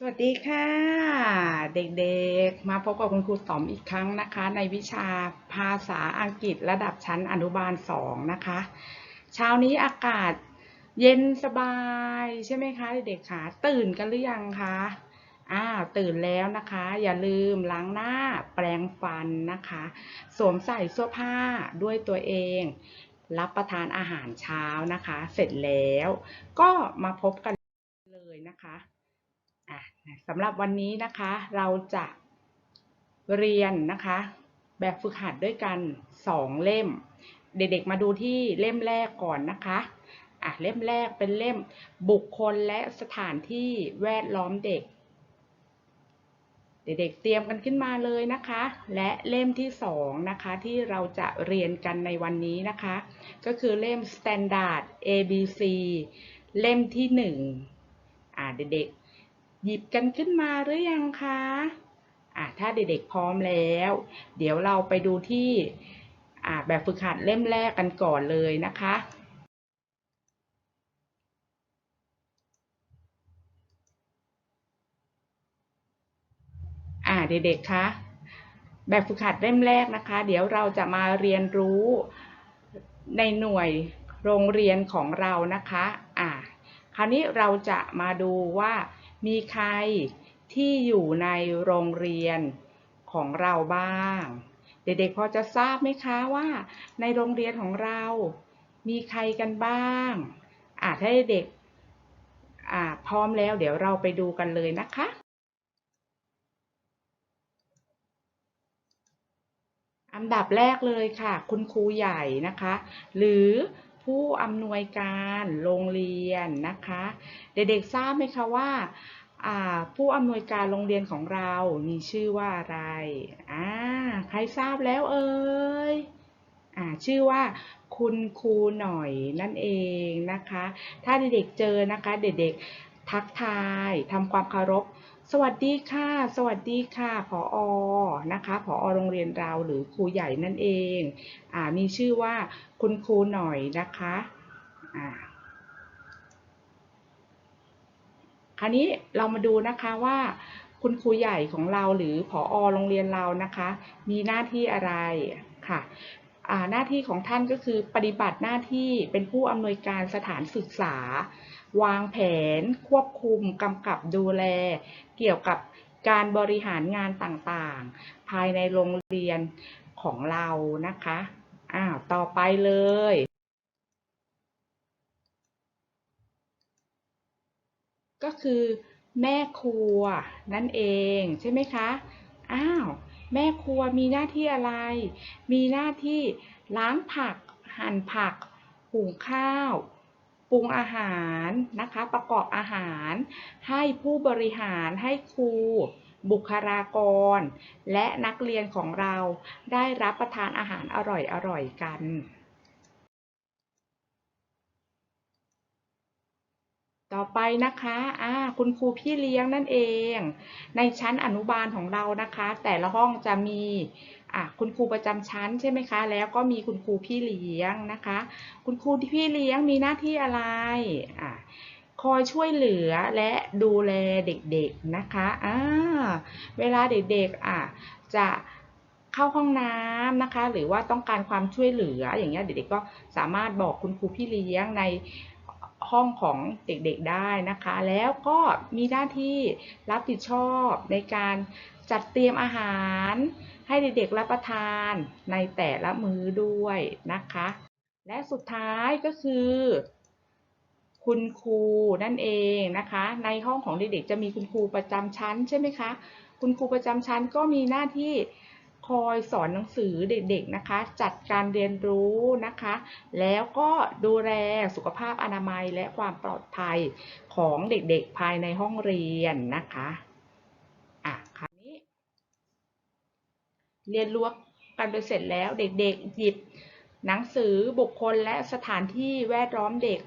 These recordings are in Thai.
สวัสดีค่ะ เด็กๆ มาพบกับคุณครูต๋อมอีกครั้งนะคะ ในวิชาภาษาอังกฤษระดับชั้นอนุบาล2นะคะ เช้านี้อากาศเย็นสบายใช่ไหมคะ เด็กๆคะตื่นกันหรือยังคะอ้าวตื่นแล้วนะคะ อย่าลืมล้างหน้าแปรงฟันนะคะ สวมใส่เสื้อผ้าด้วยตัวเอง รับประทานอาหารเช้านะคะ เสร็จแล้วก็มาพบกันเลยนะคะอะ สำหรับวันนี้นะคะเราจะเรียนนะคะ แบบฝึกหัดด้วยกันสองเล่ม เด็กๆมาดูที่เล่มแรกก่อนนะคะอะเล่มแรกเป็นเล่มบุคคลและสถานที่แวดล้อมเด็ก เด็กๆเตรียมกันขึ้นมาเลยนะคะ และเล่มที่สองนะคะที่เราจะเรียนกันในวันนี้นะคะ ก็คือเล่ม Standard ABC เล่มที่หนึ่งอ่าเด็กๆ หยิบกันขึ้นมาหรือยังคะอะถ้าเด็กๆพร้อมแล้ว เดี๋ยวเราไปดูที่อะแบบฝึกหัดเล่มแรกกันก่อนเลยนะคะ อ่าเด็กๆคะแบบฝึกหัดเล่มแรกนะคะ เดี๋ยวเราจะมาเรียนรู้ในหน่วยโรงเรียนของเรานะคะ อ่า คราวนี้เราจะมาดูว่า มีใครที่อยู่ในโรงเรียนของเราบ้าง เด็กๆพอจะทราบไหมคะว่าในโรงเรียนของเรา มีใครกันบ้างอ่าถ้าเด็กพร้อมแล้วเดี๋ยวเราไปดูกันเลยนะคะอันดับแรกเลยค่ะ คุณครูใหญ่นะคะ หรือ ผู้อำนวยการโรงเรียนนะคะ เด็กๆทราบไหมคะว่าผู้อำนวยการโรงเรียนของเรา มีชื่อว่าอะไรอ่าใครทราบแล้วเอ่ยอ่าชื่อว่าคุณครูหน่อยนั่นเองนะคะ ถ้าเด็กๆเจอนะคะ เด็กๆทักทายทำความเคารพ สวัสดีค่ะ สวัสดีค่ะผออนะคะผอโรงเรียนเราหรือครูใหญ่นั่นเองอ่ามีชื่อว่าคุณครูหน่อยนะคะอ่าคราวนี้เรามาดูนะคะว่าคุณครูใหญ่ของเราหรือผอโรงเรียนเรานะคะ มีหน้าที่อะไรค่ะหน้าที่ของท่านก็คือปฏิบัติหน้าที่เป็นผู้อำนวยการสถานศึกษา วางแผน ควบคุมกำกับดูแล เกี่ยวกับการบริหารงานต่างๆ ภายในโรงเรียนของเรานะคะ อ้าว ต่อไปเลย ก็คือแม่ครัวนั่นเองใช่ไหมคะ อ้าว แม่ครัวมีหน้าที่อะไร มีหน้าที่ล้างผัก หั่นผัก หุงข้าว ปรุงอาหารนะคะประกอบอาหาร ให้ผู้บริหารให้ครูบุคลากร และนักเรียนของเราได้รับประทานอาหารอร่อยๆกันต่อไปนะคะอ่าคุณครูพี่เลี้ยงนั่นเอง ในชั้นอนุบาลของเรานะคะ แต่ละห้องจะมี คุณครูประจำชั้นใช่ไหมคะ แล้วก็มีคุณครูพี่เลี้ยงนะคะ คุณครูที่พี่เลี้ยงมีหน้าที่อะไรอ่าคอยช่วยเหลือและดูแลเด็กๆนะคะอ่าเวลาเด็กๆอ่าจะเข้าห้องน้ำนะคะ หรือว่าต้องการความช่วยเหลืออย่างเงี้ยเด็กๆก็สามารถบอกคุณครูพี่เลี้ยงในห้องของเด็กๆได้นะคะ แล้วก็มีหน้าที่รับผิดชอบในการ จัดเตรียมอาหารให้เด็กๆรับประทานในแต่ละมื้อด้วยนะคะ และสุดท้ายก็คือ คุณครูนั่นเองนะคะ ในห้องของเด็กๆจะมีคุณครูประจำชั้นใช่ไหมคะ คุณครูประจำชั้นก็มีหน้าที่คอยสอนหนังสือเด็กๆนะคะ จัดการเรียนรู้นะคะ แล้วก็ดูแลสุขภาพอนามัยและความปลอดภัยของเด็กๆภายในห้องเรียนนะคะอะคราวนี้ เรียนรู้กันไปเสร็จแล้วเด็กๆ หยิบ หนังสือบุคคลและสถานที่แวดล้อมเด็ก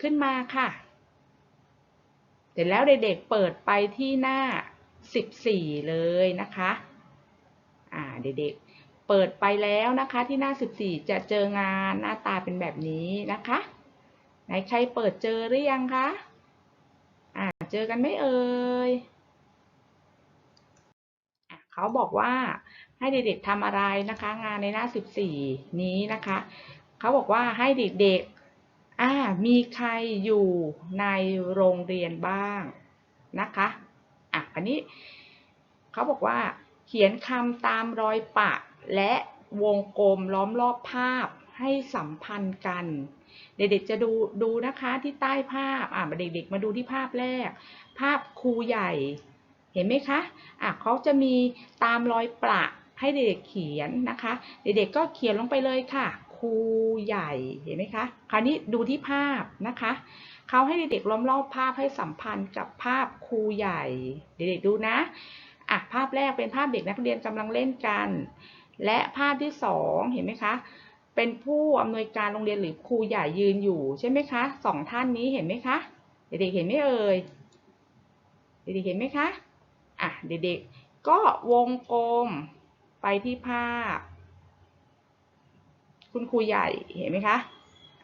ขึ้นมาค่ะ เสร็จแล้วเด็กๆเปิดไปที่หน้า 14 เลยนะคะอ่าเด็กๆ เปิดไปแล้วนะคะที่หน้า 14 จะเจองานหน้าตาเป็นแบบนี้นะคะไหนใครเปิดเจอหรือยังคะอ่าเจอกันไหมเอ่ยเขาบอกว่า ให้เด็กๆทำอะไรนะคะ งานในหน้า 14 นี้นะคะเขาบอกว่าให้เด็กๆอ่ามีใครอยู่ในโรงเรียนบ้างนะคะอะอันนี้เขาบอกว่าเขียนคำตามรอยปะ และวงกลมล้อมรอบภาพให้สัมพันธ์กัน เด็กๆจะดูดูนะคะที่ใต้ภาพอะเด็กๆมาดูที่ภาพแรก ภาพครูใหญ่เห็นไหมคะ อะเขาจะมีตามรอยประ ให้เด็กๆเขียนนะคะ เด็กๆก็เขียนลงไปเลยค่ะครูใหญ่เห็นไหมคะคราวนี้ดูที่ภาพนะคะเขาให้เด็กๆล้อมรอบภาพให้สัมพันธ์กับภาพครูใหญ่ เด็กๆดูนะอะภาพแรกเป็นภาพเด็กนักเรียนกำลังเล่นกัน และภาพที่สองเห็นไหมคะเป็นผู้อำนวยการโรงเรียนหรือครูใหญ่ยืนอยู่ใช่ไหมคะสองท่านนี้เห็นไหมคะเด็กๆเห็นไหมเอ่ยเด็กๆเห็นไหมคะอะเด็กๆก็วงกลม ไปที่ภาพ คุณครูใหญ่เห็นไหมคะ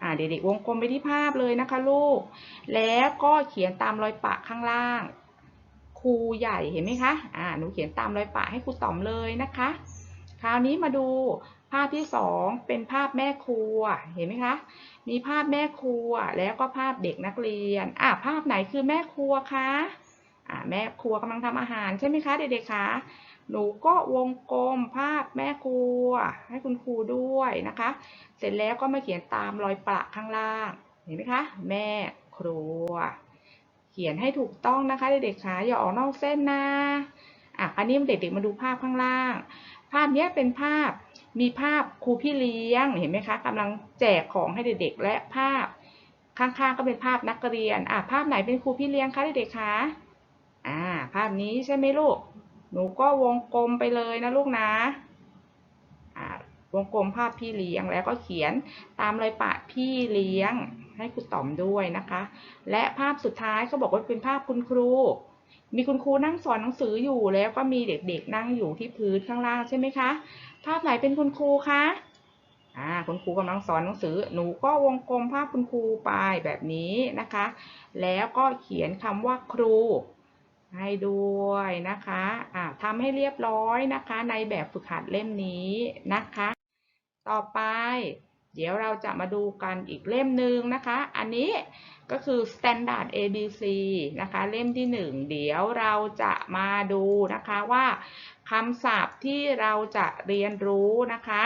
อ่าเด็กๆวงกลมไปที่ภาพเลยนะคะลูก แล้วก็เขียนตามรอยปะข้างล่าง ครูใหญ่เห็นไหมคะอ่าหนูเขียนตามรอยปะให้ครูต๋อมเลยนะคะ คราวนี้มาดูภาพที่สองเป็นภาพแม่ครัวเห็นไหมคะมีภาพแม่ครัวแล้วก็ภาพเด็กนักเรียนอ่าภาพไหนคือแม่ครัวคะอ่าแม่ครัวกำลังทำอาหารใช่ไหมคะเด็กๆคะ หนูก็วงกลมภาพแม่ครัว ให้คุณครูด้วยนะคะ เสร็จแล้วก็มาเขียนตามรอยประข้างล่าง เห็นไหมคะ แม่ครัว เขียนให้ถูกต้องนะคะเด็กๆคะอย่าออกนอกเส้นนะอะคราวนี้เด็กๆมาดูภาพข้างล่าง ภาพนี้เป็นภาพมีภาพครูพี่เลี้ยงเห็นไหมคะกำลังแจกของให้เด็กๆ และภาพข้างๆก็เป็นภาพนักเรียนอะภาพไหนเป็นครูพี่เลี้ยงคะเด็กๆคะอ่าภาพนี้ใช่ไหมลูก หนูก็วงกลมไปเลยนะลูกนะวงกลมภาพพี่เลี้ยงแล้วก็เขียนตามรอยปะพี่เลี้ยงให้ครูต๋อมด้วยนะคะ และภาพสุดท้ายเขาบอกว่าเป็นภาพคุณครู มีคุณครูนั่งสอนหนังสืออยู่แล้วก็มีเด็กๆนั่งอยู่ที่พื้นข้างล่างใช่ไหมคะ ภาพไหนเป็นคุณครูคะอ่าคุณครูกำลังสอนหนังสือ หนูก็วงกลมภาพคุณครูไปแบบนี้นะคะ แล้วก็เขียนคำว่าครู ให้ด้วยนะคะอ่าทำให้เรียบร้อยนะคะ ในแบบฝึกหัดเล่มนี้นะคะ ต่อไปเดี๋ยวเราจะมาดูกันอีกเล่มหนึ่งนะคะ อันนี้ก็คือ Standard ABC นะคะ เล่มที่ 1 เดี๋ยวเราจะมาดูนะคะว่าคำศัพท์ที่เราจะเรียนรู้นะคะ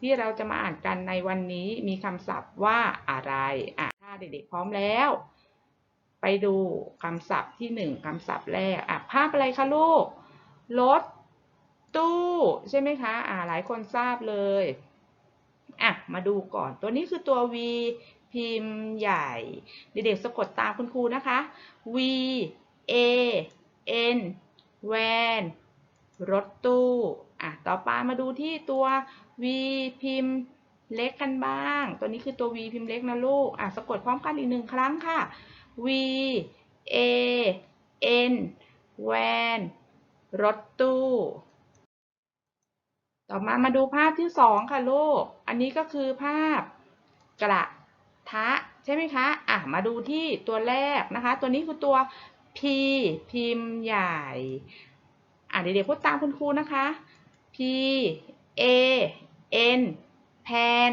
ที่เราจะมาอ่านกันในวันนี้มีคำศัพท์ว่าอะไรอะถ้าเด็กๆพร้อมแล้ว ไปดูคำศัพท์ที่หนึ่งคำศัพท์แรกอะภาพอะไรคะลูก รถ ตู้ใช่ไหมคะอ่าหลายคนทราบเลยอะมาดูก่อนตัวนี้คือตัว V พิมพ์ใหญ่ เด็กๆสะกดตามคุณครูนะคะ V A N van รถตู้อะต่อไปมาดูที่ตัว V พิมพ์เล็กกันบ้าง ตัวนี้คือตัว V พิมพ์เล็กนะลูกอะสะกดพร้อมกันอีกหนึ่งครั้งค่ะ V A N van รถตู้ ต่อมามาดูภาพที่สองค่ะลูก อันนี้ก็คือภาพกระทะใช่ไหมคะ อะ มาดูที่ตัวแรกนะคะ ตัวนี้คือตัว P พิมพ์ใหญ่ อะเด็กๆพูดตามคุณครูนะคะ P A N แพน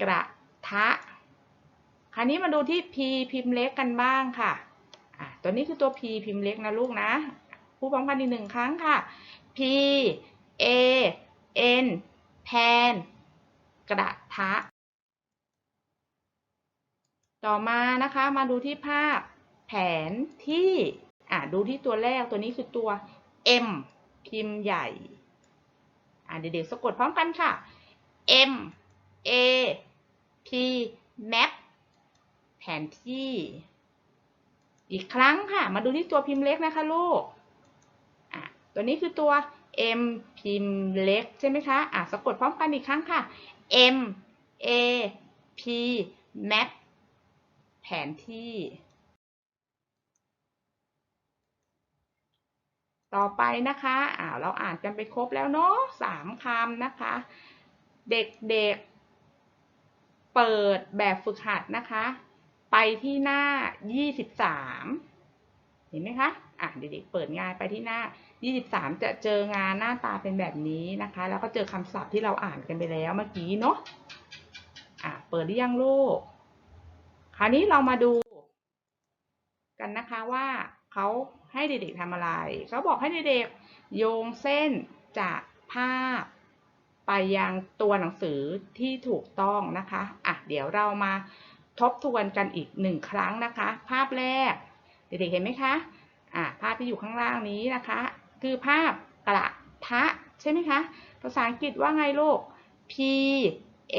กระทะ ราวนี้มาดูที่ P พิมพ์เล็กกันบ้างค่ะะตัวนี้คือตัว P พิมพ์เล็กนะลูกนะพูดพร้อมกันอีกหนึ่งครั้งค่ะ P A N แพนกระทะ ต่อมานะคะมาดูที่ภาพแผนที่อะดูที่ตัวแรกตัวนี้คือตัว M พิมพ์ใหญ่อะเด็กๆสะกดพร้อมกันค่ะ M A P map แผนที่ อีกครั้งค่ะ มาดูที่ตัวพิมพ์เล็กนะคะลูกอะตัวนี้คือตัว M พิมพ์เล็กใช่ไหมคะอะสะกดพร้อมกันอีกครั้งค่ะ M A P map แผนที่ ต่อไปนะคะอ่าเราอ่านกันไปครบแล้วเนาะสามคำนะคะ เด็กๆเปิดแบบฝึกหัดนะคะ ไปที่หน้า 23 เห็นไหมคะ อะเด็กๆเปิดงานไปที่หน้า 23 จะเจองานหน้าตาเป็นแบบนี้นะคะ แล้วก็เจอคำศัพท์ที่เราอ่านกันไปแล้วเมื่อกี้เนาะ อะเปิดหรือยังลูก คราวนี้เรามาดูกันนะคะว่าเขาให้เด็กๆทำอะไร เขาบอกให้เด็กๆโยงเส้นจากภาพไปยังตัวหนังสือที่ถูกต้องนะคะ อะ เดี๋ยวเรามา ทบทวนกันอีกหนึ่งครั้งนะคะ ภาพแรก เด็กๆเห็นไหมคะอะภาพที่อยู่ข้างล่างนี้นะคะ คือภาพกระทะใช่ไหมคะ ภาษาอังกฤษว่าไงลูก P A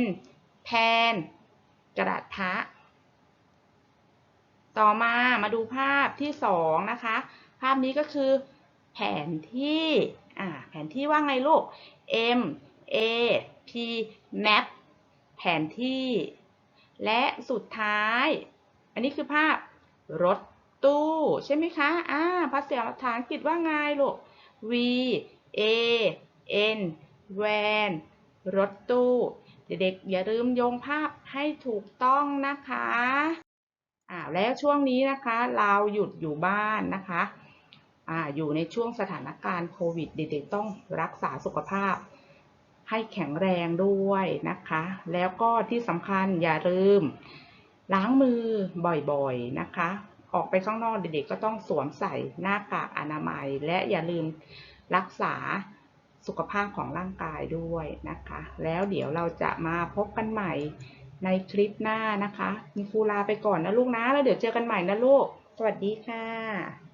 N แพนกระทะ ต่อมามาดูภาพที่สองนะคะ ภาพนี้ก็คือแผนที่อ่าแผนที่ว่าไงลูก M A P map แผนที่ และสุดท้าย อันนี้คือภาพรถตู้ใช่ไหมคะ อ่า ภาษาภาษาอังกฤษว่าไงลูก V A N van รถตู้ เด็กๆอย่าลืมโยงภาพให้ถูกต้องนะคะอ่าแล้วช่วงนี้นะคะ เราหยุดอยู่บ้านนะคะอ่าอยู่ในช่วงสถานการณ์โควิด เด็กๆต้องรักษาสุขภาพ ให้แข็งแรงด้วยนะคะ แล้วก็ที่สำคัญอย่าลืม ล้างมือบ่อยๆนะคะ ออกไปข้างนอกเด็กๆก็ต้องสวมใส่หน้ากากอนามัย และอย่าลืมรักษาสุขภาพของร่างกายด้วยนะคะ แล้วเดี๋ยวเราจะมาพบกันใหม่ในคลิปหน้านะคะ มีครูลาไปก่อนนะลูกนะ แล้วเดี๋ยวเจอกันใหม่นะลูก สวัสดีค่ะ